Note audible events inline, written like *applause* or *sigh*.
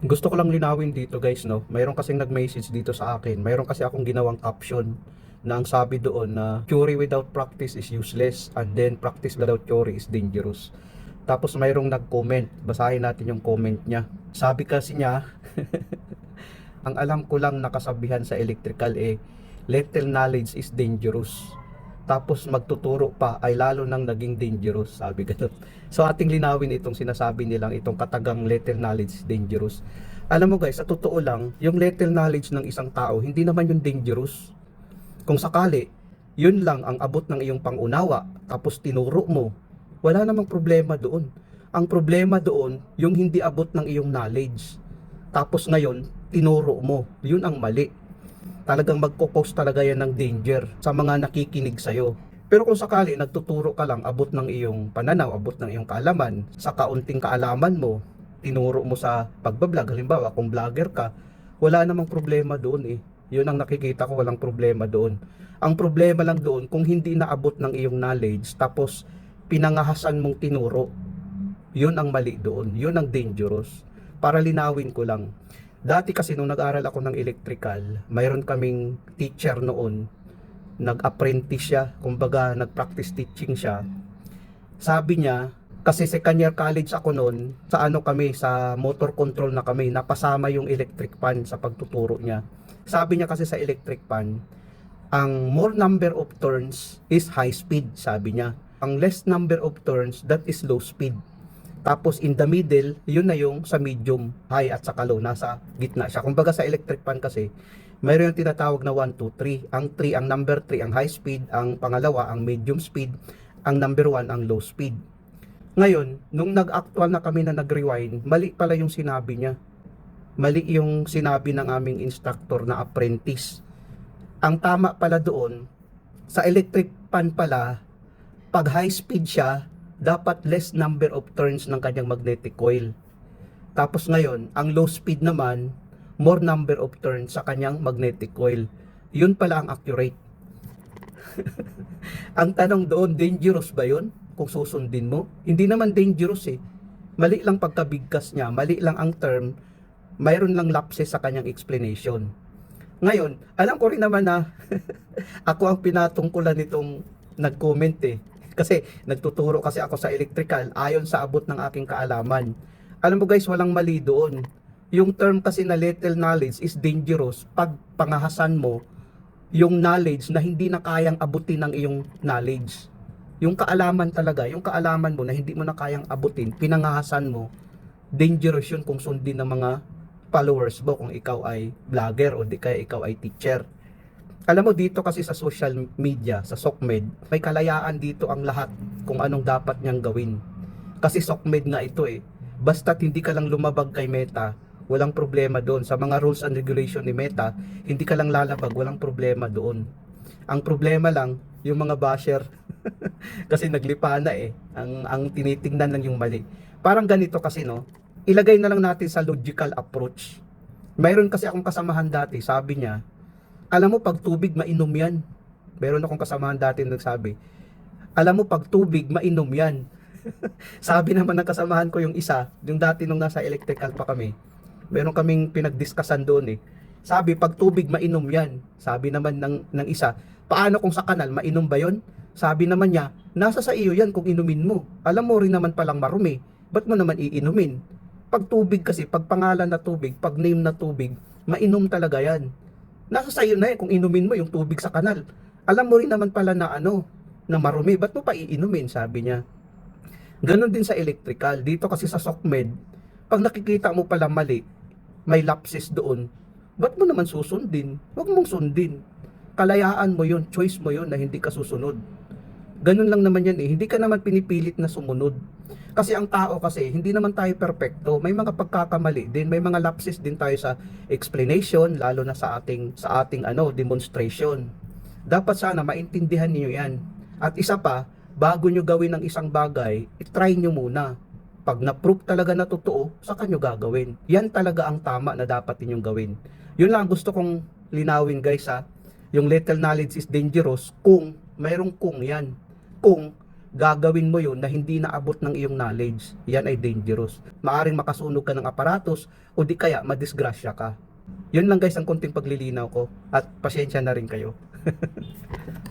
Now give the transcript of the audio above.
gusto ko lang linawin dito guys no? Mayroon kasing nag-message dito sa akin. Mayroon kasi akong ginawang caption na ang sabi doon na theory without practice is useless and then practice without theory is dangerous. Tapos mayroong nag-comment. Basahin natin yung comment niya. Sabi kasi niya *laughs* ang alam ko lang nakasabihan sa electrical eh little knowledge is dangerous tapos magtuturo pa ay lalo nang naging dangerous sabi ganun. *laughs* So ating linawin itong sinasabi nilang itong katagang little knowledge dangerous. Alam mo guys sa totoo lang yung little knowledge ng isang tao hindi naman yung dangerous. Kung sakali yun lang ang abot ng iyong pangunawa tapos tinuro mo wala namang problema doon. Ang problema doon yung hindi abot ng iyong knowledge. Tapos ngayon tinuro mo. Yun ang mali talagang magpo-post talaga yan ng danger sa mga nakikinig sa'yo. Pero kung sakali nagtuturo ka lang abot ng iyong pananaw, abot ng iyong kaalaman, sa kaunting kaalaman mo, tinuro mo sa pagbablog, halimbawa kung vlogger ka, wala namang problema doon eh. Yun ang nakikita ko, walang problema doon. Ang problema lang doon kung hindi naabot ng iyong knowledge, tapos pinangahasan mong tinuro, yun ang mali doon. Yun ang dangerous. Para linawin ko lang. Dati kasi nung nag-aral ako ng electrical, mayroon kaming teacher noon, nag-apprentice siya, kumbaga nag-practice teaching siya. Sabi niya, kasi second year college ako noon, sa ano kami, sa motor control na kami, napasama yung electric fan sa pagtuturo niya. Sabi niya kasi sa electric fan, ang more number of turns is high speed, sabi niya. Ang less number of turns, that is low speed. Tapos in the middle, yun na yung sa medium, high at saka low, nasa gitna siya. Kumbaga sa electric fan kasi, mayroon yung tinatawag na 1, 2, 3. Ang 3, ang number 3, ang high speed. Ang pangalawa, ang medium speed. Ang number 1, ang low speed. Ngayon, nung nag-actual na kami na nag-rewind, mali pala yung sinabi niya. Mali yung sinabi ng aming instructor na apprentice. Ang tama pala doon, sa electric fan pala, pag high speed siya, dapat less number of turns ng kanyang magnetic coil. Tapos ngayon, ang low speed naman, more number of turns sa kanyang magnetic coil. Yun pala ang accurate. *laughs* ang tanong doon, dangerous ba yun? Kung susundin mo? Hindi naman dangerous eh. Mali lang pagkabigkas niya, mali lang ang term, mayroon lang lapses sa kanyang explanation. Ngayon, alam ko rin naman na *laughs* ako ang pinatungkulan nitong nag-comment eh. Kasi nagtuturo kasi ako sa electrical ayon sa abot ng aking kaalaman. Alam mo guys, walang mali doon. Yung term kasi na little knowledge is dangerous pag pangahasan mo yung knowledge na hindi na kayang abutin ng iyong knowledge. Yung kaalaman talaga, yung kaalaman mo na hindi mo na kayang abutin, pinangahasan mo, dangerous yun kung sundin ng mga followers mo kung ikaw ay vlogger o di kaya ikaw ay teacher. Alam mo dito kasi sa social media, sa SOCMED, may kalayaan dito ang lahat kung anong dapat niyang gawin. Kasi SOCMED nga ito eh. Basta't hindi ka lang lumabag kay Meta, walang problema doon. Sa mga rules and regulation ni Meta, hindi ka lang lalabag, walang problema doon. Ang problema lang, yung mga basher, *laughs* kasi naglipa na eh. Ang, ang tinitingnan lang yung mali. Parang ganito kasi no, ilagay na lang natin sa logical approach. Mayroon kasi akong kasamahan dati, sabi niya, alam mo pag tubig mainom yan. Meron akong kasamahan dati na nagsabi, alam mo pag tubig mainom yan. *laughs* sabi naman ng kasamahan ko yung isa, yung dati nung nasa electrical pa kami, meron kaming pinagdiskasan doon eh. Sabi, pag tubig mainom yan. Sabi naman ng, ng isa, paano kung sa kanal, mainom ba yon? Sabi naman niya, nasa sa iyo yan kung inumin mo. Alam mo rin naman palang marumi. Ba't mo naman iinumin? Pag tubig kasi, pag pangalan na tubig, pag name na tubig, mainom talaga yan. Nasa sa iyo na yan kung inumin mo yung tubig sa kanal. Alam mo rin naman pala na ano, na marumi. Ba't mo pa iinumin? Sabi niya. Ganon din sa electrical. Dito kasi sa SOCMED, pag nakikita mo pala mali, may lapses doon, ba't mo naman susundin? Huwag mong sundin. Kalayaan mo yon choice mo yon na hindi ka susunod. Ganun lang naman yan eh. Hindi ka naman pinipilit na sumunod. Kasi ang tao kasi, hindi naman tayo perpekto. May mga pagkakamali din, may mga lapses din tayo sa explanation, lalo na sa ating sa ating ano, demonstration. Dapat sana maintindihan niyo 'yan. At isa pa, bago nyo gawin ang isang bagay, i-try nyo muna. Pag na-prove talaga na totoo, saka nyo gagawin. Yan talaga ang tama na dapat ninyong gawin. Yun lang gusto kong linawin guys ha. Yung little knowledge is dangerous kung mayroong kung yan. Kung gagawin mo yun na hindi naabot ng iyong knowledge, yan ay dangerous. Maaring makasunog ka ng aparatos o di kaya madisgrasya ka. Yun lang guys ang konting paglilinaw ko at pasensya na rin kayo. *laughs*